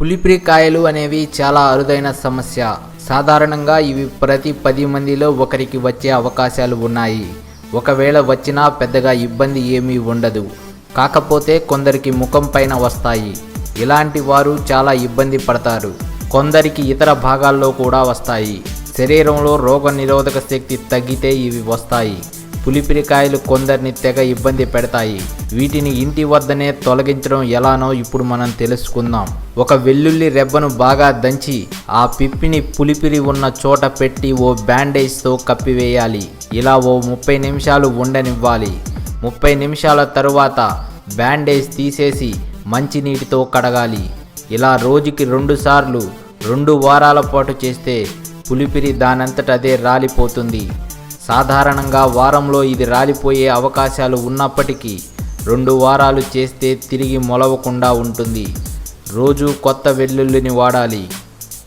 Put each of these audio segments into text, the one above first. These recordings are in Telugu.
పులిపిరికాయలు అనేవి చాలా అరుదైన సమస్య. సాధారణంగా ఇవి ప్రతి పది మందిలో ఒకరికి వచ్చే అవకాశాలు ఉన్నాయి. ఒకవేళ వచ్చినా పెద్దగా ఇబ్బంది ఏమీ ఉండదు. కాకపోతే కొందరికి ముఖం పైన వస్తాయి. ఇలాంటి వారు చాలా ఇబ్బంది పడతారు. కొందరికి ఇతర భాగాల్లో కూడా వస్తాయి. శరీరంలో రోగ నిరోధక శక్తి తగ్గితే ఇవి వస్తాయి. పులిపిరికాయలు కొందరిని తెగ ఇబ్బంది పెడతాయి. వీటిని ఇంటి వద్దనే తొలగించడం ఎలానో ఇప్పుడు మనం తెలుసుకుందాం. ఒక వెల్లుల్లి రెబ్బను బాగా దంచి ఆ పిప్పిని పులిపిరి ఉన్న చోట పెట్టి ఓ బ్యాండేజ్తో కప్పివేయాలి. ఇలా ఓ ముప్పై నిమిషాలు ఉండనివ్వాలి. ముప్పై నిమిషాల తరువాత బ్యాండేజ్ తీసేసి మంచినీటితో కడగాలి. ఇలా రోజుకి రెండు సార్లు రెండు వారాల పాటు చేస్తే పులిపిరి దానంతట అదే రాలిపోతుంది. సాధారణంగా వారంలో ఇది రాలిపోయే అవకాశాలు ఉన్నప్పటికీ రెండు వారాలు చేస్తే తిరిగి మొలవకుండా ఉంటుంది. రోజు కొత్త వెల్లుల్లిని వాడాలి.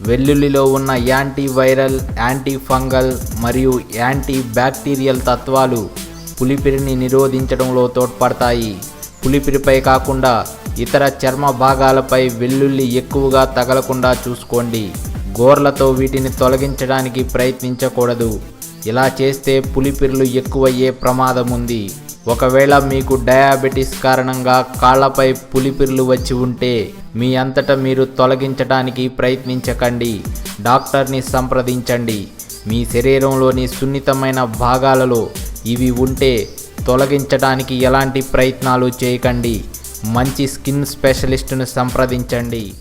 వెల్లుల్లిలో ఉన్న యాంటీ వైరల్ యాంటీ ఫంగల్ మరియు యాంటీ బ్యాక్టీరియల్ తత్వాలు పులిపిరిని నిరోధించడంలో తోడ్పడతాయి. పులిపిరిపై కాకుండా ఇతర చర్మ భాగాలపై వెల్లుల్లి ఎక్కువగా తగలకుండా చూసుకోండి. గోర్లతో వీటిని తొలగించడానికి ప్రయత్నించకూడదు. ఇలా చేస్తే పులిపిర్లు ఎక్కువయ్యే ప్రమాదం ఉంది ఒకవేళ మీకు డయాబెటీస్ కారణంగా కాళ్ళపై పులిపిర్లు వచ్చి ఉంటే మీ అంతటా మీరు తొలగించడానికి ప్రయత్నించకండి. డాక్టర్ని సంప్రదించండి. మీ శరీరంలోని సున్నితమైన భాగాలలో ఇవి ఉంటే తొలగించడానికి ఎలాంటి ప్రయత్నాలు చేయకండి. మంచి స్కిన్ స్పెషలిస్టును సంప్రదించండి.